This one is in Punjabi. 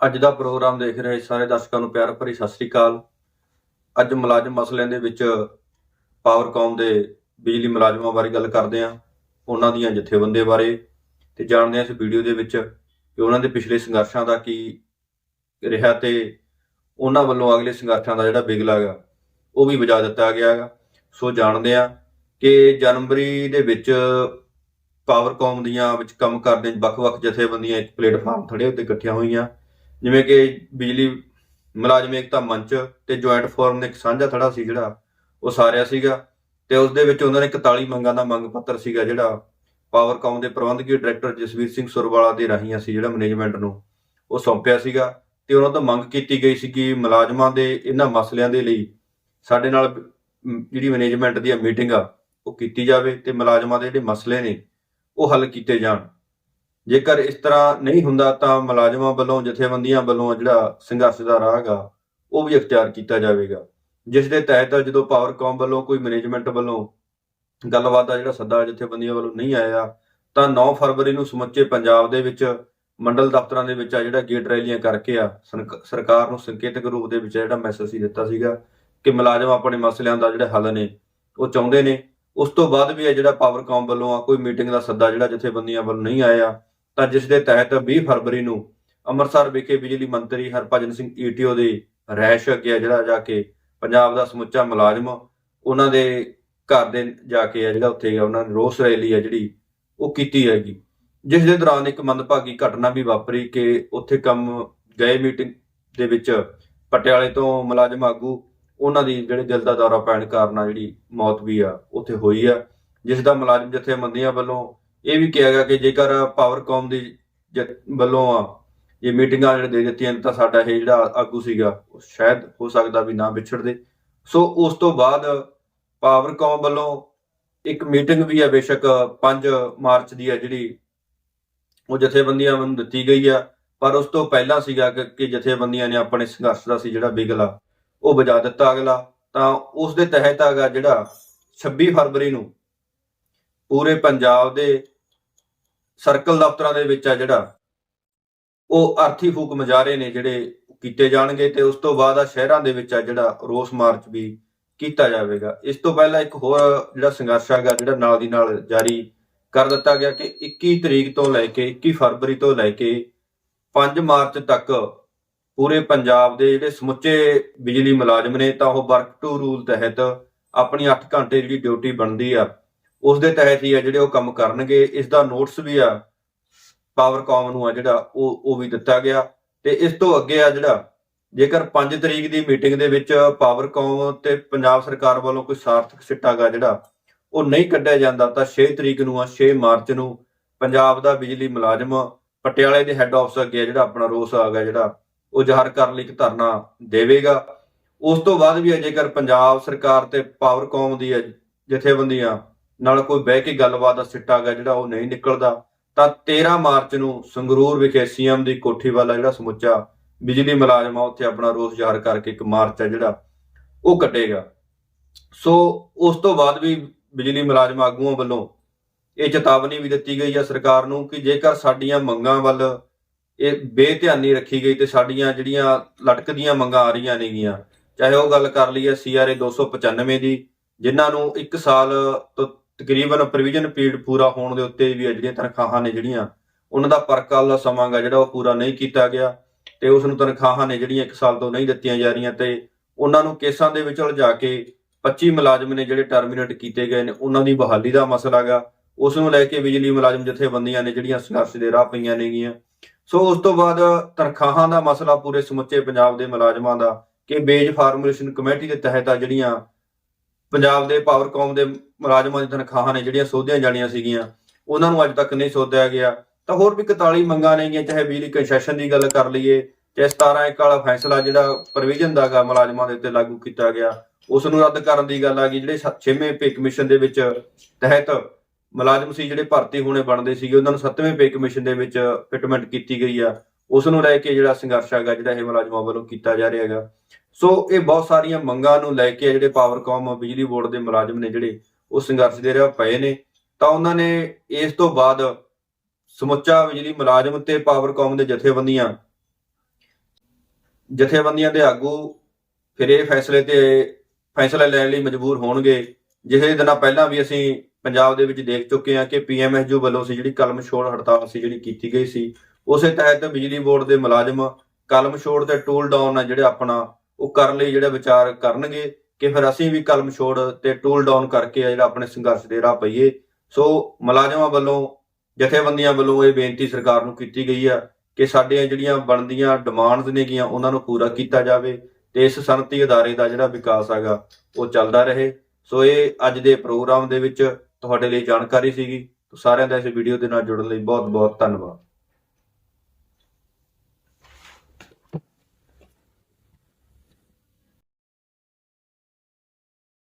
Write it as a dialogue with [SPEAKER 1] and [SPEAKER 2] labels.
[SPEAKER 1] ਅੱਜ ਦਾ ਪ੍ਰੋਗਰਾਮ ਦੇਖ ਰਹੇ ਸਾਰੇ ਦਰਸ਼ਕਾਂ ਨੂੰ ਪਿਆਰ ਭਰੀ ਸਤਿ ਸ੍ਰੀ ਅਕਾਲ। ਅੱਜ ਮੁਲਾਜ਼ਮ ਮਸਲਿਆਂ ਦੇ ਵਿੱਚ ਪਾਵਰਕਾਮ ਦੇ ਬਿਜਲੀ ਮੁਲਾਜ਼ਮਾਂ ਬਾਰੇ ਗੱਲ ਕਰਦੇ ਹਾਂ, ਉਹਨਾਂ ਦੀਆਂ ਜਥੇਬੰਦੀਆਂ ਬਾਰੇ ਤੇ ਜਾਣਦੇ ਹਾਂ ਇਸ ਵੀਡੀਓ ਦੇ ਵਿੱਚ ਕਿ ਉਹਨਾਂ ਦੇ ਪਿਛਲੇ ਸੰਘਰਸ਼ਾਂ ਦਾ ਕੀ ਰਿਹਾ ਤੇ ਉਹਨਾਂ ਵੱਲੋਂ ਅਗਲੇ ਸੰਘਰਸ਼ਾਂ ਦਾ ਜਿਹੜਾ ਬਿਗਲਾ ਹੈਗਾ, ਉਹ ਵੀ ਵਜਾ ਦਿੱਤਾ ਗਿਆ ਹੈਗਾ। ਸੋ ਜਾਣਦੇ ਹਾਂ ਕਿ ਜਨਵਰੀ ਦੇ ਵਿੱਚ ਪਾਵਰਕਾਮ ਦੀਆਂ ਵਿੱਚ ਕੰਮ ਕਰਦੇ ਵੱਖ-ਵੱਖ ਜਥੇਬੰਦੀਆਂ ਇੱਕ ਪਲੇਟਫਾਰਮ ਥੜੇ ਉੱਤੇ ਇਕੱਠੀਆਂ ਹੋਈਆਂ। ਜਿਵੇਂ ਕਿ ਬਿਜਲੀ ਮੁਲਾਜ਼ਮ ਏਕਤਾ ਮੰਚ ਤੇ ਜੁਆਇੰਟ ਫੋਰਮ ਨੇ ਇੱਕ ਸਾਂਝਾ ਥੜਾ ਸੀ ਜਿਹੜਾ, ਉਹ ਸਾਰਿਆ ਸੀਗਾ ਤੇ ਉਸ ਦੇ ਵਿੱਚ ਉਹਨਾਂ ਨੇ 41 ਮੰਗਾਂ ਦਾ ਮੰਗ ਪੱਤਰ ਸੀਗਾ ਜਿਹੜਾ ਪਾਵਰਕਾਮ ਦੇ ਪ੍ਰਬੰਧਕੀ ਡਾਇਰੈਕਟਰ ਜਸਵੀਰ ਸਿੰਘ ਸੁਰਵਾਲਾ ਦੇ ਰਾਹੀਂ ਸੀ ਜਿਹੜਾ ਮੈਨੇਜਮੈਂਟ ਨੂੰ ਉਹ ਸੌਂਪਿਆ ਸੀਗਾ ਤੇ ਉਹਨਾਂ ਤੋਂ ਮੰਗ ਕੀਤੀ ਗਈ ਸੀ ਕਿ ਮੁਲਾਜ਼ਮਾਂ ਦੇ ਇਹਨਾਂ ਮਸਲਿਆਂ ਦੇ ਲਈ ਸਾਡੇ ਨਾਲ ਜਿਹੜੀ ਮੈਨੇਜਮੈਂਟ ਦੀ ਮੀਟਿੰਗ ਆ, ਉਹ ਕੀਤੀ ਜਾਵੇ ਤੇ ਮੁਲਾਜ਼ਮਾਂ ਦੇ ਜਿਹੜੇ ਮਸਲੇ ਨੇ ਉਹ ਹੱਲ ਕੀਤੇ ਜਾਣ। ਜੇਕਰ ਇਸ ਤਰ੍ਹਾਂ ਨਹੀਂ ਹੁੰਦਾ ਤਾਂ ਮੁਲਾਜ਼ਮਾਂ ਵੱਲੋਂ, ਜਥੇਬੰਦੀਆਂ ਵੱਲੋਂ ਜਿਹੜਾ ਸੰਘਰਸ਼ ਦਾ ਰਾਹ ਹੈਗਾ, ਉਹ ਵੀ ਇਖਤਿਆਰ ਕੀਤਾ ਜਾਵੇਗਾ। ਜਿਸ ਦੇ ਤਹਿਤ ਜਦੋਂ ਪਾਵਰਕਾਮ ਵੱਲੋਂ, ਕੋਈ ਮੈਨੇਜਮੈਂਟ ਵੱਲੋਂ ਗੱਲਬਾਤ ਦਾ ਜਿਹੜਾ ਸੱਦਾ ਜਥੇਬੰਦੀਆਂ ਵੱਲੋਂ ਨਹੀਂ ਆਇਆ, ਤਾਂ 9 ਫਰਵਰੀ ਨੂੰ ਸਮੁੱਚੇ ਪੰਜਾਬ ਦੇ ਵਿੱਚ ਮੰਡਲ ਦਫ਼ਤਰਾਂ ਦੇ ਵਿੱਚ ਆ ਜਿਹੜਾ ਗੇਟ ਰੈਲੀਆਂ ਕਰਕੇ ਆ ਸਰਕਾਰ ਨੂੰ ਸੰਕੇਤਕ ਰੂਪ ਦੇ ਵਿੱਚ ਜਿਹੜਾ ਮੈਸੇਜ ਸੀ ਦਿੱਤਾ ਸੀਗਾ ਕਿ ਮੁਲਾਜ਼ਮ ਆਪਣੇ ਮਸਲਿਆਂ ਦਾ ਜਿਹੜਾ ਹੱਲ ਨੇ, ਉਹ ਚਾਹੁੰਦੇ ਨੇ। ਉਸ ਤੋਂ ਬਾਅਦ ਵੀ ਇਹ ਜਿਹੜਾ ਪਾਵਰਕਾਮ ਵੱਲੋਂ ਆ, ਕੋਈ ਮੀਟਿੰਗ ਦਾ ਸੱਦਾ ਜਿਹੜਾ ਜਥੇਬੰਦੀਆਂ ਵੱਲੋਂ ਨਹੀਂ ਆਇਆ ਤਾਂ ਜਿਸ ਦੇ ਤਹਿਤ 20 ਫਰਵਰੀ ਨੂੰ ਅੰਮ੍ਰਿਤਸਰ ਵਿਖੇ ਬਿਜਲੀ ਮੰਤਰੀ ਹਰਭਜਨ ਸਿੰਘ ਈਟੀਓ ਦੇ ਰਹਿਸ਼ ਅੱਗੇ ਜਿਹੜਾ ਜਾ ਕੇ ਪੰਜਾਬ ਦਾ ਸਮੁੱਚਾ ਮੁਲਾਜ਼ਮ, ਉਹਨਾਂ ਦੇ ਘਰ ਦੇ ਜਾ ਕੇ ਆ ਜਿਹੜਾ ਉੱਥੇ ਉਹਨਾਂ ਨੇ ਰੋਸ ਰੈਲੀ ਆ ਜਿਹੜੀ ਉਹ ਕੀਤੀ ਹੈਗੀ ਜਿਸ ਦੇ ਦੌਰਾਨ ਇੱਕ ਮੰਦਭਾਗੀ ਘਟਨਾ ਵੀ ਵਾਪਰੀ ਕਿ ਉੱਥੇ ਕੰਮ ਗਏ ਮੀਟਿੰਗ ਦੇ ਵਿੱਚ ਪਟਿਆਲੇ ਤੋਂ ਮੁਲਾਜ਼ਮ ਆਗੂ, ਉਹਨਾਂ ਦੀ ਜਿਹੜੇ ਦਿਲ ਦਾ ਦੌਰਾ ਪੈਣ ਕਾਰਨ ਆ ਜਿਹੜੀ ਮੌਤ ਵੀ ਆ, ਉੱਥੇ ਹੋਈ ਆ। ਜਿਸ ਦਾ ਮੁਲਾਜ਼ਮ ਜਥੇਬੰਦੀਆਂ ਵੱਲੋਂ ਇਹ ਵੀ ਕਿਹਾ ਗਿਆ ਕਿ ਜੇਕਰ ਪਾਵਰਕਾਮ ਦੀ ਵੱਲੋਂ ਇਹ ਮੀਟਿੰਗਾਂ ਜਿਹੜੇ ਦੇ ਦਿੱਤੀਆਂ ਤਾਂ ਸਾਡਾ ਇਹ ਜਿਹੜਾ ਆਗੂ ਸੀਗਾ, ਉਹ ਸ਼ਾਇਦ ਹੋ ਸਕਦਾ ਵੀ ਨਾ ਵਿਛੜਦੇ ਸੋ ਉਸ ਤੋਂ ਬਾਅਦ ਪਾਵਰਕਾਮ ਵੱਲੋਂ ਇੱਕ ਮੀਟਿੰਗ ਵੀ ਹੈ ਬੇਸ਼ੱਕ 5 ਮਾਰਚ ਦੀ ਹੈ ਜਿਹੜੀ, ਉਹ ਜਥੇਬੰਦੀਆਂ ਨੂੰ ਦਿੱਤੀ ਗਈ ਆ। ਪਰ ਉਸ ਤੋਂ ਪਹਿਲਾਂ ਸੀਗਾ ਕਿ ਜਥੇਬੰਦੀਆਂ ਨੇ ਆਪਣੇ ਸੰਘਰਸ਼ ਦਾ ਸੀ ਜਿਹੜਾ ਬਿਗਲਾ, ਉਹ ਵਜਾ ਦਿੱਤਾ ਅਗਲਾ। ਤਾਂ ਉਸ ਦੇ ਤਹਿਤ ਹੈਗਾ ਜਿਹੜਾ 26 ਫਰਵਰੀ ਨੂੰ ਪੂਰੇ ਪੰਜਾਬ ਦੇ ਸਰਕਲ ਦਫ਼ਤਰਾਂ ਦੇ ਵਿੱਚ ਆ ਜਿਹੜਾ ਉਹ ਅਰਥੀ ਫੂਕ ਮਜਾਰੇ ਨੇ ਜਿਹੜੇ ਕੀਤੇ ਜਾਣਗੇ ਤੇ ਉਸ ਤੋਂ ਬਾਅਦ ਆ ਸ਼ਹਿਰਾਂ ਦੇ ਵਿੱਚ ਆ ਜਿਹੜਾ ਰੋਸ ਮਾਰਚ ਵੀ ਕੀਤਾ ਜਾਵੇਗਾ। ਇਸ ਤੋਂ ਪਹਿਲਾਂ ਇੱਕ ਹੋਰ ਜਿਹੜਾ ਸੰਘਰਸ਼ ਹੈਗਾ, ਜਿਹੜਾ ਨਾਲ ਦੀ ਨਾਲ ਜਾਰੀ ਕਰ ਦਿੱਤਾ ਗਿਆ ਕਿ 21 ਤਰੀਕ ਤੋਂ ਲੈ ਕੇ 21 ਫਰਵਰੀ ਤੋਂ ਲੈ ਕੇ 5 ਮਾਰਚ ਤੱਕ ਪੂਰੇ ਪੰਜਾਬ ਦੇ ਜਿਹੜੇ ਸਮੁੱਚੇ ਬਿਜਲੀ ਮੁਲਾਜ਼ਮ ਨੇ ਤਾਂ ਉਹ ਵਰਕ ਟੂ ਰੂਲ ਤਹਿਤ ਆਪਣੀ 8 ਘੰਟੇ ਜਿਹੜੀ ਡਿਊਟੀ ਬਣਦੀ ਆ ਉਸ ਦੇ ਤਹਿਤ ਹੀ ਆ ਜਿਹੜੇ ਉਹ ਕੰਮ ਕਰਨਗੇ ਇਸ ਦਾ ਨੋਟਿਸ ਵੀ ਆ ਪਾਵਰਕਾਮ ਨੂੰ ਆ ਜਿਹੜਾ ਉਹ ਉਹ ਵੀ ਦਿੱਤਾ ਗਿਆ। ਤੇ ਇਸ ਤੋਂ ਅੱਗੇ ਆ ਜਿਹੜਾ, ਜੇਕਰ 5 ਤਰੀਕ ਦੀ ਮੀਟਿੰਗ ਦੇ ਵਿੱਚ ਪਾਵਰਕਾਮ ਤੇ ਪੰਜਾਬ ਸਰਕਾਰ ਵੱਲੋਂ ਕੋਈ ਸਾਰਥਕ ਸਿੱਟਾਗਾ ਜਿਹੜਾ, ਉਹ ਨਹੀਂ ਕੱਢਿਆ ਜਾਂਦਾ, ਤਾਂ 6 ਤਰੀਕ ਨੂੰ ਆ 6 ਮਾਰਚ ਨੂੰ ਪੰਜਾਬ ਦਾ ਬਿਜਲੀ ਮੁਲਾਜ਼ਮ ਪਟਿਆਲੇ ਦੇ ਹੈੱਡ ਆਫਿਸ ਅੱਗੇ ਜਿਹੜਾ ਆਪਣਾ ਰੋਸ ਆ ਗਿਆ ਜਿਹੜਾ, ਉਹ ਜ਼ਾਹਰ ਕਰਨ ਲਈ ਇੱਕ ਧਰਨਾ ਦੇਵੇਗਾ। ਉਸ ਤੋਂ ਬਾਅਦ ਵੀ ਜੇਕਰ ਪੰਜਾਬ ਸਰਕਾਰ ਤੇ ਪਾਵਰਕਾਮ ਦੀ ਜਥੇਬੰਦੀਆਂ ਨਾਲ ਕੋਈ ਬਹਿ ਕੇ ਗੱਲਬਾਤ ਦਾ ਸਿੱਟਾ ਗਾ ਜਿਹੜਾ ਉਹ ਨਹੀਂ ਨਿਕਲਦਾ, ਤਾਂ 13 ਮਾਰਚ ਨੂੰ ਸੰਗਰੂਰ ਵਿਖੇ ਸੀਐਮ ਦੀ ਕੋਠੀ ਵਾਲਾ ਜਿਹੜਾ ਸਮੁੱਚਾ ਬਿਜਲੀ ਮੁਲਾਜ਼ਮ ਆ, ਉੱਥੇ ਆਪਣਾ ਰੋਸ ਜ਼ਾਹਰ ਕਰਕੇ ਇੱਕ ਮਾਰਚ ਹੈ ਜਿਹੜਾ ਉਹ ਕੱਟੇਗਾ ਸੋ ਉਸ ਤੋਂ ਬਾਅਦ ਵੀ ਬਿਜਲੀ ਮੁਲਾਜ਼ਮ ਆਗੂਆਂ ਵੱਲੋਂ ਇਹ ਚੇਤਾਵਨੀ ਵੀ ਦਿੱਤੀ ਗਈ ਹੈ ਸਰਕਾਰ ਨੂੰ ਕਿ ਜੇਕਰ ਸਾਡੀਆਂ ਮੰਗਾਂ ਵੱਲ ਇਹ ਬੇਧਿਆਨੀ ਰੱਖੀ ਗਈ ਤੇ ਸਾਡੀਆਂ ਜਿਹੜੀਆਂ ਲਟਕਦੀਆਂ ਮੰਗਾਂ ਆ ਰਹੀਆਂ ਨੇਗੀਆਂ, ਚਾਹੇ ਉਹ ਗੱਲ ਕਰ ਲਈਏ ਸੀਆਰਏ 295 ਦੀ, ਜਿਨ੍ਹਾਂ ਨੂੰ 1 ਸਾਲ ਤੋਂ ਤਕਰੀਬਨ ਪ੍ਰੋਵੀਜ਼ਨ ਪੀਰੀਅਡ ਪੂਰਾ ਹੋਣ ਦੇ ਉੱਤੇ ਵੀ ਜਿਹੜੀਆਂ ਤਨਖਾਹਾਂ ਨੇ ਜਿਹੜੀਆਂ, ਉਹਨਾਂ ਦਾ ਪਰਕਾਲ ਦਾ ਸਮਾਂ ਜਿਹੜਾ ਉਹ ਪੂਰਾ ਨਹੀਂ ਕੀਤਾ ਗਿਆ ਤੇ ਉਸ ਨੂੰ ਤਨਖਾਹਾਂ ਨੇ ਜਿਹੜੀਆਂ 1 ਸਾਲ ਤੋਂ ਨਹੀਂ ਦਿੱਤੀਆਂ ਜਾ ਰਹੀਆਂ ਤੇ ਉਹਨਾਂ ਨੂੰ ਕੇਸਾਂ ਦੇ ਵਿੱਚ ਉਲਝਾ ਕੇ 25 ਮੁਲਾਜ਼ਮ ਨੇ ਜਿਹੜੇ ਟਰਮੀਨੇਟ ਕੀਤੇ ਗਏ ਨੇ, ਉਹਨਾਂ ਦੀ ਬਹਾਲੀ ਦਾ ਮਸਲਾ ਗਾ। ਉਸ ਨੂੰ ਲੈ ਕੇ ਬਿਜਲੀ ਮੁਲਾਜ਼ਮ ਜਥੇਬੰਦੀਆਂ ਨੇ ਜਿਹੜੀਆਂ ਸੰਘਰਸ਼ ਦੇ ਰਾਹ ਪਈਆਂ ਨੇਗੀਆਂ। ਸੋ ਉਸ ਤੋਂ ਬਾਅਦ ਤਨਖਾਹਾਂ ਦਾ ਮਸਲਾ ਪੂਰੇ ਸਮੁੱਚੇ ਪੰਜਾਬ ਦੇ ਮੁਲਾਜ਼ਮਾਂ ਦਾ ਕਿ ਬੇਜ ਫਾਰਮੂਲੇਸ਼ਨ ਕਮੇਟੀ ਦੇ ਤਹਿਤ ਆ ਜਿਹੜੀਆਂ ਪੰਜਾਬ ਦੇ ਪਾਵਰਕਾਮ ਦੇ ਮੁਲਾਜ਼ਮਾਂ ਦੀ ਤਨਖਾਹਾਂ ਨੇ, ਜਿਹੜੀਆਂ ਸੋਧੀਆਂ ਜਾਣੀਆਂ ਸੀਗੀਆਂ, ਉਹਨਾਂ ਨੂੰ ਅੱਜ ਤੱਕ ਨਹੀਂ ਸੋਧਿਆ ਗਿਆ। ਤਾਂ ਹੋਰ ਵੀ 41 ਮੰਗਾਂ ਨੇਗੀਆਂ ਚਾਹੇ ਬਿਜਲੀ ਕੰਸੈਸ਼ਨ ਦੀ ਗੱਲ ਕਰ ਲਈਏ, ਚਾਹੇ 17 ਇੱਕ ਵਾਲਾ ਫੈਸਲਾ ਜਿਹੜਾ ਪ੍ਰੋਵੀਜ਼ਨ ਦਾਗਾ ਮੁਲਾਜ਼ਮਾਂ ਦੇ ਉੱਤੇ ਲਾਗੂ ਕੀਤਾ ਗਿਆ, ਉਸ ਨੂੰ ਰੱਦ ਕਰਨ ਦੀ ਗੱਲ ਆ ਗਈ, ਜਿਹੜੇ 6ਵੇਂ ਪੇ ਕਮਿਸ਼ਨ ਦੇ ਵਿੱਚ ਤਹਿਤ ਮੁਲਾਜ਼ਮ ਸੀ, ਜਿਹੜੇ ਭਰਤੀ ਹੋਣੇ ਬਣਦੇ ਸੀਗੇ, ਉਹਨਾਂ ਨੂੰ 7ਵੇਂ ਪੇ ਕਮਿਸ਼ਨ ਦੇ ਵਿੱਚ ਫਿਟਮੈਂਟ ਕੀਤੀ ਗਈ ਆ। ਉਸ ਨੂੰ ਲੈ ਕੇ ਜਿਹੜਾ ਸੰਘਰਸ਼ ਹੈਗਾ, ਜਿਹੜਾ ਇਹ ਮੁਲਾਜ਼ਮਾਂ ਵੱਲੋਂ ਕੀਤਾ ਜਾ ਰਿਹਾ ਹੈਗਾ। ਸੋ ਇਹ ਬਹੁਤ ਸਾਰੀਆਂ ਮੰਗਾਂ ਨੂੰ ਲੈ ਕੇ ਜਿਹੜੇ ਪਾਵਰਕਾਮ ਬਿਜਲੀ ਬੋਰਡ ਦੇ ਮੁਲਾਜ਼ਮ ਨੇ ਜਿਹੜੇ ਉਹ ਸੰਘਰਸ਼ ਦੇ ਰਿਹਾ ਪਏ ਨੇ। ਤਾਂ ਉਹਨਾਂ ਨੇ ਇਸ ਤੋਂ ਬਾਅਦ ਸਮੁੱਚਾ ਬਿਜਲੀ ਮੁਲਾਜ਼ਮ ਤੇ ਪਾਵਰਕਾਮ ਦੇ ਜਥੇਬੰਦੀਆਂ ਜਥੇਬੰਦੀਆਂ ਦੇ ਆਗੂ ਫਿਰ ਇਹ ਫੈਸਲੇ ਤੇ, ਫੈਸਲਾ ਲੈਣ ਲਈ ਮਜਬੂਰ ਹੋਣਗੇ। ਜਿਹੇ ਦਿਨਾਂ ਪਹਿਲਾਂ ਵੀ ਅਸੀਂ ਪੰਜਾਬ ਦੇ ਵਿੱਚ ਦੇਖ ਚੁੱਕੇ ਹਾਂ ਕਿ ਪੀਐਮਐਸਯੂ ਵੱਲੋਂ ਸੀ, ਜਿਹੜੀ ਕਲਮ ਛੋੜ ਹੜਤਾਲ ਸੀ, ਜਿਹੜੀ ਕੀਤੀ ਗਈ ਸੀ ਉਸੇ ਤਹਿਤ ਬਿਜਲੀ ਬੋਰਡ ਦੇ ਮੁਲਾਜ਼ਮ ਕਲਮ ਛੋੜ ਤੇ ਟੂਲ ਡਾਊਨ ਆ ਜਿਹੜਾ ਆਪਣਾ, ਉਹ ਕਰਨ ਲਈ ਜਿਹੜਾ ਵਿਚਾਰ ਕਰਨਗੇ ਕਿ ਫਿਰ ਅਸੀਂ ਵੀ ਕਲਮ ਛੋੜ ਤੇ ਟੂਲ ਡਾਊਨ ਕਰਕੇ ਜਿਹੜਾ ਆਪਣੇ ਸੰਘਰਸ਼ ਦੇ ਰਾਹ ਪਈਏ। ਸੋ ਮੁਲਾਜ਼ਮਾਂ ਵੱਲੋਂ, ਜਥੇਬੰਦੀਆਂ ਵੱਲੋਂ ਇਹ ਬੇਨਤੀ ਸਰਕਾਰ ਨੂੰ ਕੀਤੀ ਗਈ ਆ ਕਿ ਸਾਡੀਆਂ ਜਿਹੜੀਆਂ ਬਣਦੀਆਂ ਡਿਮਾਂਡਸ ਨੇਗੀਆਂ ਉਹਨਾਂ ਨੂੰ ਪੂਰਾ ਕੀਤਾ ਜਾਵੇ ਤੇ ਇਸ ਸਨਅਤੀ ਅਦਾਰੇ ਦਾ ਜਿਹੜਾ ਵਿਕਾਸ ਹੈਗਾ, ਉਹ ਚੱਲਦਾ ਰਹੇ। ਸੋ ਇਹ ਅੱਜ ਦੇ ਪ੍ਰੋਗਰਾਮ ਦੇ ਵਿੱਚ ਤੁਹਾਡੇ ਲਈ ਜਾਣਕਾਰੀ ਸੀਗੀ। ਸਾਰਿਆਂ ਦਾ ਇਸ ਵੀਡੀਓ ਦੇ ਨਾਲ ਜੁੜਨ ਲਈ ਬਹੁਤ ਬਹੁਤ ਧੰਨਵਾਦ।